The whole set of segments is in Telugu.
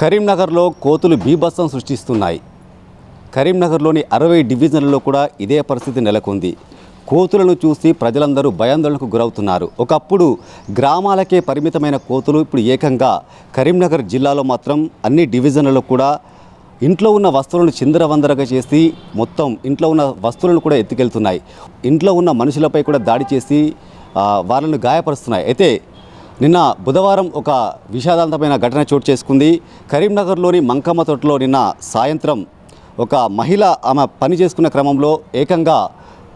కరీంనగర్లో కోతులు బీభత్సం సృష్టిస్తున్నాయి. కరీంనగర్లోని అరవై డివిజన్లలో కూడా ఇదే పరిస్థితి నెలకొంది. కోతులను చూసి ప్రజలందరూ భయాందోళనకు గురవుతున్నారు. ఒకప్పుడు గ్రామాలకే పరిమితమైన కోతులు ఇప్పుడు ఏకంగా కరీంనగర్ జిల్లాలో మాత్రం అన్ని డివిజన్లలో కూడా ఇంట్లో ఉన్న వస్తువులను చిందరవందరగా చేసి మొత్తం ఇంట్లో ఉన్న వస్తువులను కూడా ఎత్తుకెళ్తున్నాయి. ఇంట్లో ఉన్న మనుషులపై కూడా దాడి చేసి వాళ్ళను గాయపరుస్తున్నాయి. అయితే నిన్న బుధవారం ఒక విషాదాంతమైన ఘటన చోటు చేసుకుంది. కరీంనగర్లోని మంకమ్మ తోటలో నిన్న సాయంత్రం ఒక మహిళ ఆమె పని చేసుకున్న క్రమంలో ఏకంగా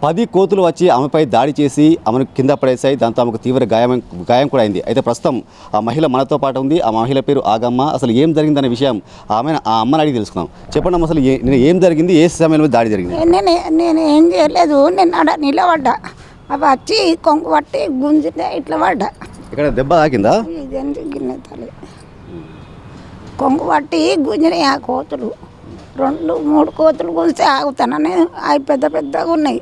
పది కోతులు వచ్చి ఆమెపై దాడి చేసి ఆమెను కింద పడేశాయి. దాంతో ఆమెకు తీవ్ర గాయం గాయం కూడా అయింది. అయితే ప్రస్తుతం ఆ మహిళ మనతో పాటు ఉంది. ఆ మహిళ పేరు ఆగమ్మ. అసలు ఏం జరిగిందనే విషయం ఆమె ఆ అమ్మని అడిగి తెలుసుకుందాం. చెప్పండి అమ్మ అసలు ఏ- నిన్న ఏం జరిగింది? ఏ సమయంలో దాడి జరిగింది? నేను నేను ఏం చేయలేదు. నేను ఆడ నిలబడ్డా. అవి వచ్చి కొంగు పట్టి గుంజితే ఇట్లా పడ్డా. ఇక్కడ దెబ్బ తాకిందా? గిన్నె తల్లి. కొంగు పట్టి గుంజినాయి ఆ కోతులు. రెండు మూడు కోతులు గుంజితే ఆగుతానని అవి పెద్ద పెద్దగా ఉన్నాయి.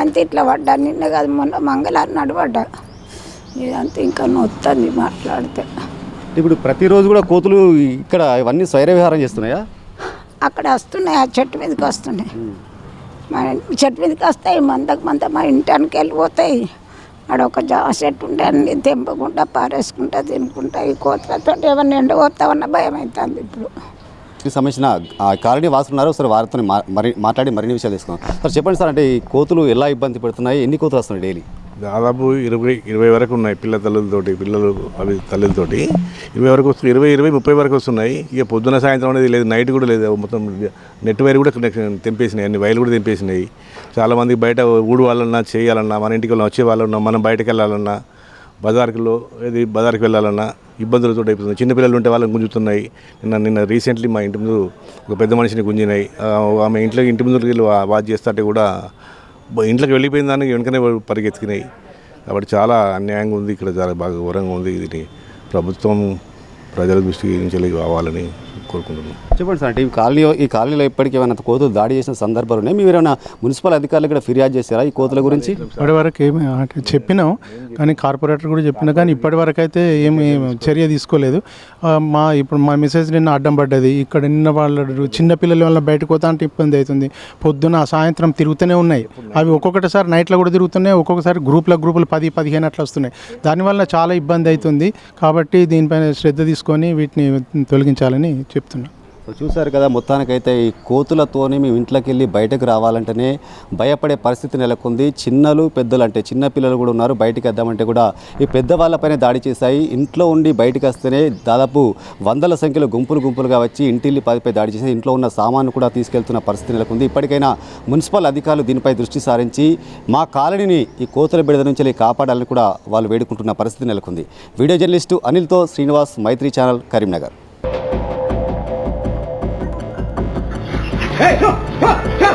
అంతే ఇట్లా పడ్డా నిన్న కాదు మొన్న మంగళవారం నాడు పడ్డా ఇదంతా ఇంకా నొత్తుంది మాట్లాడితే. ఇప్పుడు ప్రతిరోజు కూడా కోతులు ఇక్కడ ఇవన్నీ స్వైర విహారం చేస్తున్నాయా? అక్కడ వస్తున్నాయి ఆ చెట్టు మీదకి వస్తున్నాయి. మా చెట్టు మీదకి వస్తాయి మందకు మంద మా ఇంటానికి వెళ్ళిపోతాయి. ఆడ ఒక జామ చెట్టు ఉండే అన్ని తెంపకుండా పారేసుకుంటా తినుకుంటా ఈ కోతలతో ఏమన్నా ఎండగొస్తామన్న భయం అవుతుంది ఇప్పుడు. దీనికి సంబంధించిన ఆ, కాలనీ వాసులు ఉన్నారు ఒకసారి వారితో మా- మరి మాట్లాడి మరిన్ని విషయాలు తీసుకున్నాం సార్ చెప్పండి సార్ అంటే ఈ కోతులు ఎలా ఇబ్బంది పెడుతున్నాయి? ఎన్ని కోతులు వస్తున్నాయి డైలీ? దాదాపు ఇరవై ఇరవై వరకు ఉన్నాయి పిల్ల తల్లులతోటి పిల్లలు అవి తల్లులతోటి. ఇరవై వరకు వస్తున్నాయి ఇరవై ఇరవై ముప్పై వరకు వస్తున్నాయి. ఇక పొద్దున సాయంత్రం అనేది లేదు నైట్ కూడా లేదు. మొత్తం నెట్ వైర్ కూడా తెంపేసినాయి అన్ని వైర్లు కూడా తెంపేసినాయి. చాలామంది బయట ఊడు వాళ్ళన్నా చేయాలన్నా మన ఇంటికి వచ్చే వాళ్ళన్నా మనం బయటకు వెళ్ళాలన్నా బజార్కిలో ఏది బజార్కి వెళ్ళాలన్నా ఇబ్బందులతో అయిపోతుంది. చిన్నపిల్లలు ఉంటే వాళ్ళని గుంజుతున్నాయి. నిన్న నిన్న రీసెంట్లీ మా ఇంటి ముందు ఒక పెద్ద మనిషిని గుంజినాయి. ఆమె ఇంట్లో ఇంటి ముందుకు వెళ్ళి వాచ్ చేస్తుంటే కూడా ఇంట్లోకి వెళ్ళిపోయిన దానికి వెనుకనే పరిగెత్తుకున్నాయి కాబట్టి చాలా అన్యాయంగా ఉంది. ఇక్కడ చాలా బాగా ఘోరంగా ఉంది. ఇది ప్రభుత్వం ప్రజల దృష్టికి నుంచి కావాలని కోరుకుంటున్నాం. చెప్పండి సార్ అంటే ఈ కాలనీ ఈ కాలనీలో ఇప్పటికీ ఏమైనా కోతులు దాడి చేసిన సందర్భాలు ఉన్నాయి? మీరు ఏమైనా మున్సిపల్ అధికారులు ఇక్కడ ఫిర్యాదు చేశారా ఈ కోతుల గురించి? ఇప్పటి వరకు ఏమి అంటే చెప్పినాం కానీ కార్పొరేటర్ కూడా చెప్పినా కానీ ఇప్పటి వరకు అయితే ఏమి చర్య తీసుకోలేదు. మా ఇప్పుడు మా మెసేజ్ నిన్న అడ్డం పడ్డది. ఇక్కడ నిన్న వాళ్ళ చిన్నపిల్లల వల్ల బయటకు పోతా అంటే ఇబ్బంది అవుతుంది. పొద్దున సాయంత్రం తిరుగుతూనే ఉన్నాయి. అవి ఒక్కొక్కటిసారి నైట్లో కూడా తిరుగుతున్నాయి ఒక్కొక్కసారి గ్రూప్ల గ్రూపులు పది పదిహేను అట్లా వస్తున్నాయి. దానివల్ల చాలా ఇబ్బంది అవుతుంది. కాబట్టి దీనిపైన శ్రద్ధ తీసుకొని వీటిని తొలగించాలని చెప్తున్నా. సో చూశారు కదా మొత్తానికైతే ఈ కోతులతోని మేము ఇంట్లోకి వెళ్ళి బయటకు రావాలంటేనే భయపడే పరిస్థితి నెలకొంది. చిన్నలు పెద్దలు అంటే చిన్న పిల్లలు కూడా ఉన్నారు బయటికి వద్దామంటే కూడా ఈ పెద్దవాళ్ళపైన దాడి చేశాయి. ఇంట్లో ఉండి బయటకు వస్తేనే దాదాపు వందల సంఖ్యలో గుంపులు గుంపులుగా వచ్చి ఇంటిల్లి పదిపై దాడి చేసి ఇంట్లో ఉన్న సామాను కూడా తీసుకెళ్తున్న పరిస్థితి నెలకొంది. ఇప్పటికైనా మున్సిపల్ అధికారులు దీనిపై దృష్టి సారించి మా కాలనీని ఈ కోతుల బిడద నుంచి కాపాడాలని కూడా వాళ్ళు వేడుకుంటున్న పరిస్థితి నెలకొంది. వీడియో జర్నలిస్టు అనిల్తో శ్రీనివాస్ మైత్రి ఛానల్ కరీంనగర్. 哎，哟，哟，哟。